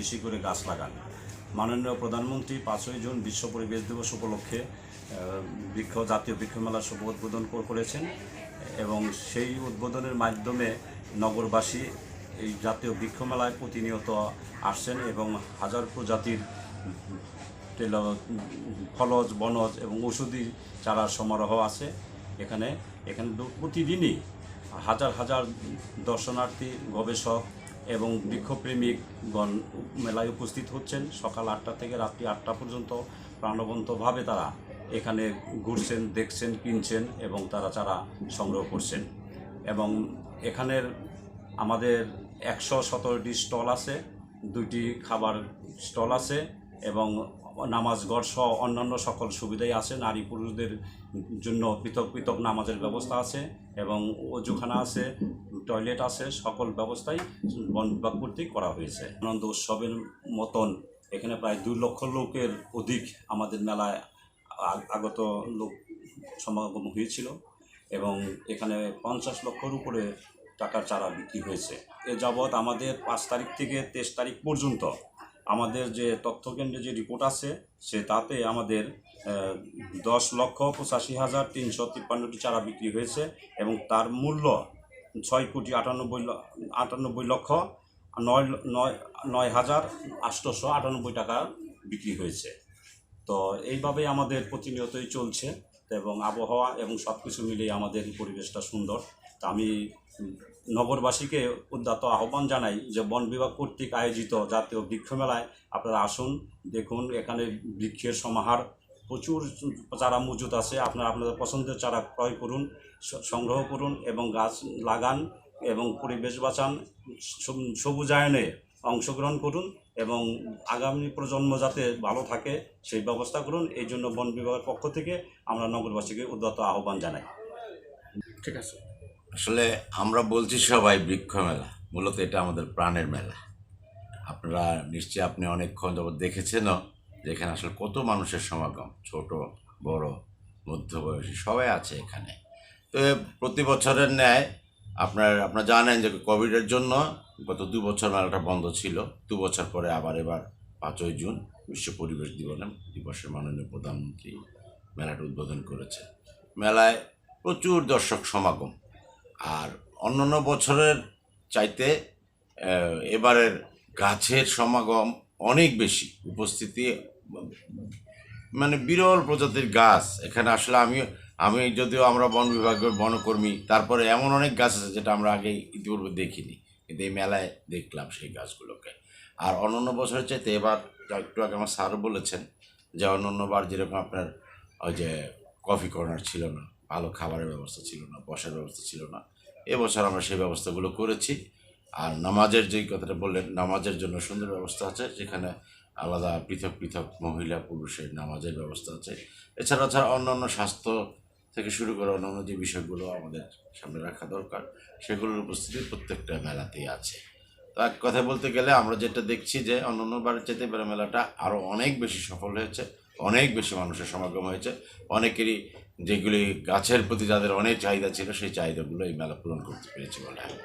বেশি করে গাছ লাগান। মাননীয় প্রধানমন্ত্রী পাঁচই জুন বিশ্ব পরিবেশ দিবস উপলক্ষে বৃক্ষ, জাতীয় বৃক্ষ মেলার শুভ উদ্বোধন করেছেন এবং সেই উদ্বোধনের মাধ্যমে নগরবাসী এই জাতীয় বৃক্ষমেলায় প্রতিনিয়ত আসছেন এবং হাজার প্রজাতির ফলজ, বনজ এবং ঔষধি চারার সমারোহ আছে এখানে। এখানে প্রতিদিনই হাজার হাজার দর্শনার্থী, গবেষক এবং বৃক্ষপ্রেমিকগণ মেলায় উপস্থিত হচ্ছেন। সকাল আটটা থেকে রাত্রি আটটা পর্যন্ত প্রাণবন্তভাবে তারা এখানে ঘুরছেন, দেখছেন, কিনছেন এবং তারা চারা সংগ্রহ করছেন। এবং এখানের আমাদের একশো সতেরোটি স্টল আছে, দুইটি খাবার স্টল আছে এবং নামাজ গড় সহ অন্যান্য সকল সুবিধাই আছে। নারী পুরুষদের জন্য পৃথক পৃথক নামাজের ব্যবস্থা আছে এবং অজুখানা আছে টয়লেট আছে, সকল ব্যবস্থাই বন বিভাগ কর্তৃক করা হয়েছে। আনন্দ উৎসবের মতন এখানে প্রায় দুই লক্ষ লোকের অধিক আমাদের মেলায় আগত লোক সমাগম হয়েছিল এবং এখানে পঞ্চাশ লক্ষর উপরে টাকার চারা বিক্রি হয়েছে। এ যাবৎ আমাদের পাঁচ তারিখ থেকে তেইশ তারিখ পর্যন্ত আমাদের যে তথ্যকেন্দ্রে যে রিপোর্ট আছে, সে তাতে আমাদের দশ লক্ষ পঁচাশি হাজার তিনশো তিপ্পান্নটি চারা বিক্রি হয়েছে এবং তার মূল্য ছয় কোটি আটানব্বই আটানব্বই লক্ষ নয় নয় নয় হাজার আটশোশো আটানব্বই টাকা বিক্রি হয়েছে। তো এইভাবেই আমাদের প্রতিনিয়তই চলছে এবং আবহাওয়া এবং সব কিছু মিলিয়ে আমাদের পরিবেশটা সুন্দর। তা আমি নগরবাসীকে উদ্যাত আহ্বান জানাই যে বন বিভাগ কর্তৃক আয়োজিত জাতীয় বৃক্ষ মেলায় আপনারা আসুন, দেখুন, এখানে বৃক্ষের সমাহার প্রচুর চারা মজুদ আছে। আপনারা আপনাদের পছন্দের চারা ক্রয় করুন সংগ্রহ করুন এবং গাছ লাগান এবং পরিবেশ বাঁচান সবু- সবুজায়নে অংশগ্রহণ করুন এবং আগামী প্রজন্ম যাতে ভালো থাকে সেই ব্যবস্থা করুন। এই জন্য বন বিভাগের পক্ষ থেকে আমরা নগরবাসীকে উদ্যত আহ্বান জানাই। ঠিক আছে। আসলে আমরা বলছি সবাই বৃক্ষ মেলা মূলত এটা আমাদের প্রাণের মেলা। আপনারা নিশ্চয়ই আপনি অনেকক্ষণ যাবত দেখেছেনও যে এখানে আসলে কত মানুষের সমাগম, ছোট, বড়, মধ্যবয়সী, সবাই আছে এখানে। তো প্রতি বছরের ন্যায় আপনার, আপনারা জানেন যে কোভিডের জন্য গত দু বছর মেলাটা বন্ধ ছিল। দু বছর পরে আবার এবার পাঁচই জুন বিশ্ব পরিবেশ দিবস দিবসের মাননীয় প্রধানমন্ত্রী মেলাটা উদ্বোধন করেছে মেলায় প্রচুর দর্শক সমাগম। আর অন্যান্য বছরের চাইতে এবারের গাছের সমাগম অনেক বেশি উপস্থিতি মানে বিরল প্রজাতির গাছ। এখানে আসলে আমি আমি যদিও আমরা বন বিভাগের বনকর্মী, তারপরে এমন অনেক গাছ আছে যেটা আমরা আগে ইতিপূর্বে দেখিনি, কিন্তু এই মেলায় দেখলাম সেই গাছগুলোকে। আর অন্যান্য বছরের চাইতে এবার একটু আগে আমার স্যারও বলেছেন যে অন্যান্যবার যেরকম আপনার ওই যে কফি কর্নার ছিল না, ভালো খাবারের ব্যবস্থা ছিল না, বসার ব্যবস্থা ছিল না, এবছর আমরা সেই ব্যবস্থাগুলো করেছি। আর নামাজের যেই কথাটা বললেন, নামাজের জন্য সুন্দর ব্যবস্থা আছে, যেখানে আলাদা পৃথক পৃথক মহিলা পুরুষের নামাজের ব্যবস্থা আছে। এছাড়া ছাড়া অন্যান্য স্বাস্থ্য থেকে শুরু করে অন্যান্য যে বিষয়গুলো আমাদের সামনে রাখা দরকার, সেগুলোর উপস্থিতি প্রত্যেকটা মেলাতেই আছে। তো কথা বলতে গেলে আমরা যেটা দেখছি যে অন্যান্য বারের চাইতে এবারে মেলাটা আরও অনেক বেশি সফল হয়েছে, অনেক বেশি মানুষের সমাগম হয়েছে। অনেকেরই যেগুলি গাছের প্রতি যাদের অনেক চাহিদা ছিল, সেই চাহিদাগুলো এই মেলা পূরণ করতে পেরেছে বলে